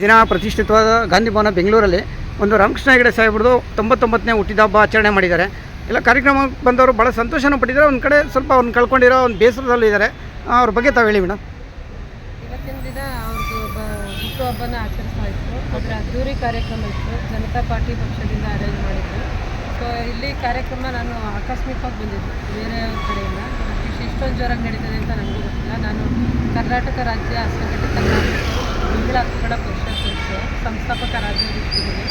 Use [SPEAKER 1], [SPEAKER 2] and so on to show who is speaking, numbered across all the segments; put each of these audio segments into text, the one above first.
[SPEAKER 1] ದಿನ ಪ್ರತಿಷ್ಠಿತವಾದ ಗಾಂಧಿ ಭವನ ಬೆಂಗಳೂರಲ್ಲಿ ಒಂದು ರಾಮಕೃಷ್ಣ ಹೆಗಡೆ ಸಾಹೇಬ್ರದು ತೊಂಬತ್ತೊಂಬತ್ತನೇ ಹುಟ್ಟಿದ ಹಬ್ಬ ಆಚರಣೆ ಮಾಡಿದ್ದಾರೆ. ಎಲ್ಲ ಕಾರ್ಯಕ್ರಮಕ್ಕೆ ಬಂದವರು ಭಾಳ ಸಂತೋಷನ ಪಟ್ಟಿದ್ದಾರೆ. ಒಂದು ಕಡೆ ಸ್ವಲ್ಪ ಅವ್ರನ್ನ ಕಳ್ಕೊಂಡಿರೋ ಒಂದು ಬೇಸರದಲ್ಲಿದ್ದಾರೆ. ಅವ್ರ ಬಗ್ಗೆ ತಾವು ಹೇಳಿ ಮೇಡಮ್
[SPEAKER 2] ಹುಟ್ಟುಹಬ್ಬನ ಆಚರಿಸ್ತಾ ಇತ್ತು. ಅದರ ಅದ್ದೂರಿ ಕಾರ್ಯಕ್ರಮ ಇತ್ತು. ಜನತಾ ಪಾರ್ಟಿ ಪಕ್ಷದಿಂದ ಅರೇಂಜ್ ಮಾಡಿದ್ರು ಸೊ ಇಲ್ಲಿ ಕಾರ್ಯಕ್ರಮ ನಾನು ಆಕಸ್ಮಿಕವಾಗಿ ಬಂದಿದ್ದು. ಬೇರೆ ಕಡೆಯಿಂದ. ಇಷ್ಟು ಇಷ್ಟೊಂದು ಜ್ವರ ನಡೀತದೆ ಅಂತ ನನಗೂ ಗೊತ್ತಿಲ್ಲ. ನಾನು ಕರ್ನಾಟಕ ರಾಜ್ಯ ಅಸಂಘಟಿತ ಮಹಿಳಾ ಹಕ್ಕುಗಳ ಪರಿಷತ್ ಸಂಸ್ಥೆ ಸಂಸ್ಥಾಪಕ ರಾಜ್ಯಾಧ್ಯಕ್ಷರಿಗೆ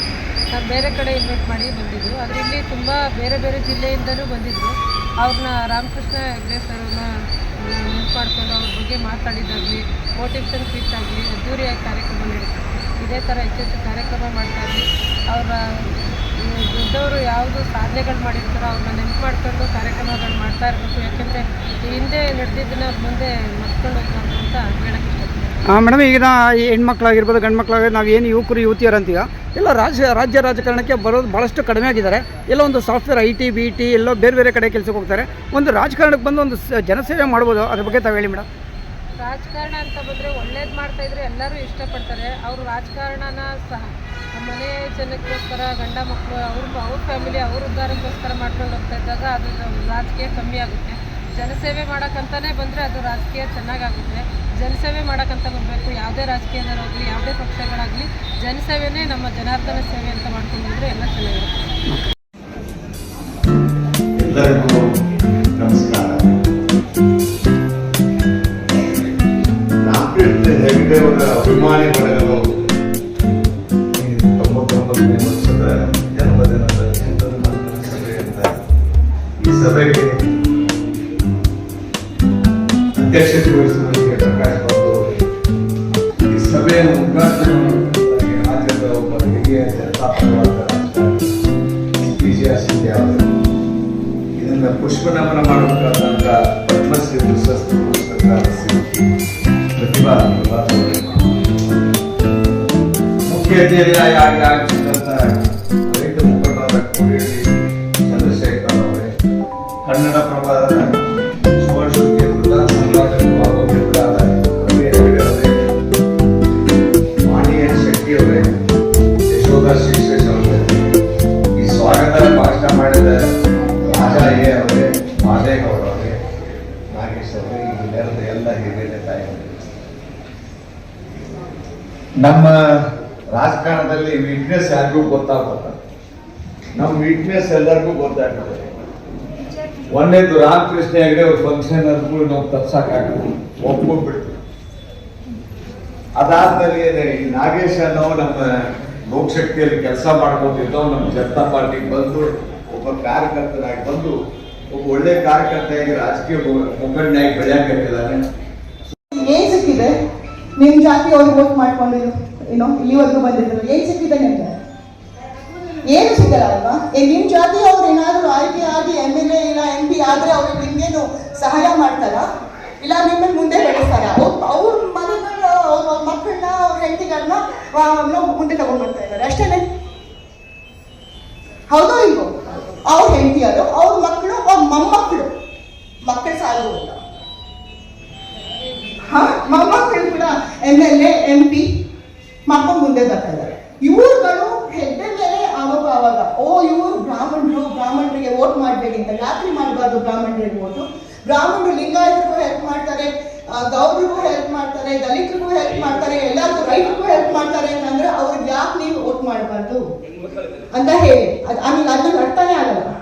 [SPEAKER 2] ನಾನು ಬೇರೆ ಕಡೆ ಇನ್ವೈಟ್ ಮಾಡಿ ಬಂದಿದ್ದು. ಆದರೆ ಇಲ್ಲಿ ತುಂಬ ಬೇರೆ ಬೇರೆ ಜಿಲ್ಲೆಯಿಂದಲೂ ಬಂದಿದ್ದರು ಅವ್ರನ್ನ ರಾಮಕೃಷ್ಣ ಹೆಗ್ಡೆ ಸರ್ನ ನೆನ್ಪು ಮಾತಾಡಿದಾಗಲಿ ಮೋಟಿವೇಶನ್ ಸ್ಪೀಚ್ ಆಗಲಿ, ಅದ್ದೂರಿಯಾಗಿ ಕಾರ್ಯಕ್ರಮ ನಡೀತಾರೆ ಇದೇ. ಥರ ಹೆಚ್ಚೆಚ್ಚು ಕಾರ್ಯಕ್ರಮ ಮಾಡ್ತಾ ಇರಲಿ ಅವರ ದೊಡ್ಡವರು ಯಾವುದು ಸಾಧನೆಗಳು ಮಾಡಿರ್ತಾರೋ ಅವ್ರನ್ನ ನೆನ್ಪು ಮಾಡ್ಕೊಂಡು ಕಾರ್ಯಕ್ರಮಗಳು ಮಾಡ್ತಾ ಇರಬೇಕು. ಯಾಕೆಂದರೆ ಹಿಂದೆ ನಡೆದಿದ್ದನ್ನ ಮುಂದೆ ಮರ್ಕೊಂಡು ಹೋಗ್ಬಾರ್ದು ಅಂತ ಹೇಳಕ್ಕೆ ಇಷ್ಟಪಡ್ತೀನಿ.
[SPEAKER 1] ಮೇಡಮ್, ಈಗ ಈ ಹೆಣ್ಮಕ್ಳಾಗಿರ್ಬೋದು ಗಂಡು ಮಕ್ಕಳಾಗಿರ್ಬೋದು ನಾವು ಏನು ಯುವಕರು, ಯುವತಿಯರು ಅಂತೀಗ ಎಲ್ಲ ರಾಜ್ಯ ರಾಜ್ಯ ರಾಜಕಾರಣಕ್ಕೆ ಬರೋದು ಭಾಳಷ್ಟು ಕಡಿಮೆ ಆಗಿದ್ದಾರೆ. ಎಲ್ಲ ಒಂದು software, I T, B, T, ಎಲ್ಲೋ ಬೇರೆ ಬೇರೆ ಕಡೆ ಕೆಲಸಕ್ಕೆ ಹೋಗ್ತಾರೆ. ಒಂದು ರಾಜಕಾರಣಕ್ಕೆ ಬಂದು ಒಂದು ಜನಸೇವೆ ಮಾಡ್ಬೋದು? ಅದ್ರ ಬಗ್ಗೆ ತಾವು ಹೇಳಿ ಮೇಡಮ್.
[SPEAKER 2] ರಾಜಕಾರಣ ಅಂತ ಬಂದರೆ ಒಳ್ಳೇದು ಮಾಡ್ತಾ ಇದ್ರೆ ಎಲ್ಲರೂ ಇಷ್ಟಪಡ್ತಾರೆ. ಅವರು ರಾಜಕಾರಣನ ಸಹ ಮನೆ ಜನಕ್ಕೋಸ್ಕರ, ಗಂಡ ಮಕ್ಕಳು ಅವ್ರ ಅವ್ರ ಫ್ಯಾಮಿಲಿ ಅವ್ರ ಉದ್ಧಾರಕ್ಕೋಸ್ಕರ ಮಾಡ್ಕೊಂಡು ಹೋಗ್ತಾ ಇದ್ದಾಗ ಅದು ರಾಜಕೀಯ ಕಮ್ಮಿ ಆಗುತ್ತೆ. ಜನಸೇವೆ ಮಾಡೋಕ್ಕಂತಾನೆ ಬಂದರೆ ಅದು ರಾಜಕೀಯ ಚೆನ್ನಾಗಾಗುತ್ತೆ. ಜನಸೇವೆ ಮಾಡೋಕ್ಕಂತ ಬರಬೇಕು. ಯಾವುದೇ ರಾಜಕೀಯದವರಾಗಲಿ ಯಾವುದೇ ಪಕ್ಷಗಳಾಗಲಿ, ಜನಸೇವೆನೇ ನಮ್ಮ ಜನಾರ್ದನ ಸೇವೆ ಅಂತ ಮಾಡ್ಕೊಂಡು ಬಂದರೆ ಎಲ್ಲ ಚೆನ್ನಾಗಿರುತ್ತೆ.
[SPEAKER 3] ಅವರ ಅಭಿಮಾನಿ ಬಳಗವು ಈ ತೊಂಬತ್ತೊಂಬತ್ತನೇ ವರ್ಷದ ಜನ್ಮದಿನದ ಸಂದರ್ಭದಲ್ಲಿ ಸಭೆಯಿಂದ ಈ ಸಭೆಗೆ ಅಧ್ಯಕ್ಷತೆ ವಹಿಸುವುದಕ್ಕೆ ಪ್ರಕಾಶ್ ಬಾಬು ಈ ಸಭೆಯನ್ನು ಉದ್ಘಾಟನೆ ರಾಜ್ಯದ ಒಬ್ಬ ಹಿರಿಯ ಜನತಾಪರವಾದ ರಾಜಕಾರಣಿ ಪಿ ಜಿ ಸಿಂಧೆ ಅವರು ಇದನ್ನು ಪುಷ್ಪ ನಮನ ಮಾಡಬೇಕಾದಂತ ಪದ್ಮಶ್ರೀ ಪ್ರಶಸ್ತಿ ಪುರಸ್ಕೃತ ಶ್ರೀಮತಿ मुख्य चेहरा याद याद चलता है एकदम ऊपर तक ನಮ್ಮ ರಾಜಕಾರಣದಲ್ಲಿ ವೀಕ್ನೆಸ್ ಯಾರಿಗೂ ಗೊತ್ತಾಗ್ತದ ನಮ್ಮ ವೀಕ್ನೆಸ್ ಎಲ್ಲರಿಗೂ ಗೊತ್ತಾಗ್ತದೆ. ಒಂದೇದು ರಾಮಕೃಷ್ಣ ಹೆಗಡೆ ಅವ್ರ ಫಂಕ್ಷನ್ ಅಂದ್ರೂ ನಾವು ತಪ್ಸಕ್ಕಾಗಲ್ಲ ಒಪ್ಕೊಂಡ್ಬಿಡ್ತೀವಿ. ಅದಾದ್ಮೇಲೆ ಈ ನಾಗೇಶ್ ಅನ್ನೋ ನಮ್ಮ ಲೋಕಶಕ್ತಿಯಲ್ಲಿ ಕೆಲಸ ಮಾಡ್ಕೊತಿದ್ದವ್ ನಮ್ಮ ಜನತಾ ಪಾರ್ಟಿಗೆ ಬಂದು ಒಬ್ಬ ಕಾರ್ಯಕರ್ತನಾಗಿ ಬಂದು, ಒಬ್ಬ ಒಳ್ಳೆ ಕಾರ್ಯಕರ್ತೆಯಾಗಿ ರಾಜಕೀಯ ಮುಖಂಡನಾಗಿ ಬೆಳೆಯಕತ್ತಿದ್ದಾನೆ.
[SPEAKER 4] ಏನ್ ಸಿಕ್ಕಿದೆ ನಿಮ್ ಜಾತಿ ಅವ್ರು ವೋಟ್ ಮಾಡ್ಕೊಂಡು ಏನೋ, ಇಲ್ಲಿವರೆಗೂ ಬಂದಿದ್ರು. ಏನ್ ಸಿಕ್ಕಿದೆ ನಿಮ್ಗೆ? ಏನು ಸಿಗಲ್ಲ ಅಲ್ವಾ? ಏ, ನಿಮ್ ಜಾತಿ ಅವ್ರು ಏನಾದ್ರು ಆಯ್ಕೆ ಆಗಿ ಎಂ ಎಲ್ ಎ ಇಲ್ಲ ಎಂ ಪಿ ಆದ್ರೆ ಅವ್ರಿಗೆ ನಿಮ್ಗೇನು ಸಹಾಯ ಮಾಡ್ತಾರ? ಇಲ್ಲ ನಿಮ್ಮ ಮುಂದೆ ಬೆಳೆಸ್ತಾರ? ಅವ್ರ ಮನೆಗಳ, ಅವ್ರ ಮಕ್ಕಳನ್ನ, ಅವ್ರ ಹೆಂಡತಿಗಳನ್ನ ಮುಂದೆ ತಗೊಂಡ್ ಬರ್ತಾ ಇದ್ದಾರೆ. ಅಷ್ಟೇನೆ? ಹೌದೋ ಇಲ್ವೋ? ಅವ್ರ ಹೆಂಡತಿ ಅದು, ಅವ್ರ ಮೊಮ್ಮಕ್ಕಳು ಕೂಡ M L A M P ಮಕ್ಕ ಮುಂದೆ ಬರ್ತಾ ಇದ್ದಾರೆ ಇವ್ರುಗಳು ಹೆಡ್ಡೆ ಮೇಲೆ ಆವಾಗ ಆವಾಗ ಓ ಇವರು ಬ್ರಾಹ್ಮಣರು ಬ್ರಾಹ್ಮಣರಿಗೆ ವೋಟ್ ಮಾಡಬೇಡಿ ಅಂತ ರಾತ್ರಿ ಮಾಡಬಾರ್ದು ಬ್ರಾಹ್ಮಣರಿಗೆ ವೋಟು ಬ್ರಾಹ್ಮಣರು ಲಿಂಗಾಯತರಿಗೂ ಹೆಲ್ಪ್ ಮಾಡ್ತಾರೆ ಗೌಡ್ರಿಗೂ ಹೆಲ್ಪ್ ಮಾಡ್ತಾರೆ ದಲಿತರಿಗೂ ಹೆಲ್ಪ್ ಮಾಡ್ತಾರೆ ಎಲ್ಲರಿಗೂ ರೈತರಿಗೂ ಹೆಲ್ಪ್ ಮಾಡ್ತಾರೆ ಅಂತಂದ್ರೆ ಅವ್ರಿಗೆ ಯಾಕೆ ನೀವು ವೋಟ್ ಮಾಡಬಾರ್ದು ಅಂತ ಹೇಳಿ ಅದು ಆಮೇಲೆ ಅದ್ರ ಅರ್ಥನೇ ಆಗಲ್ಲ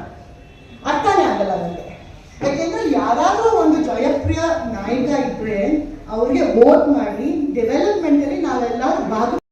[SPEAKER 4] ಬೋರ್ ಮಾಡಿ ಡೆವಲಪ್ಮೆಂಟಲ್ಲಿ ನಾವೆಲ್ಲ ಭಾಗ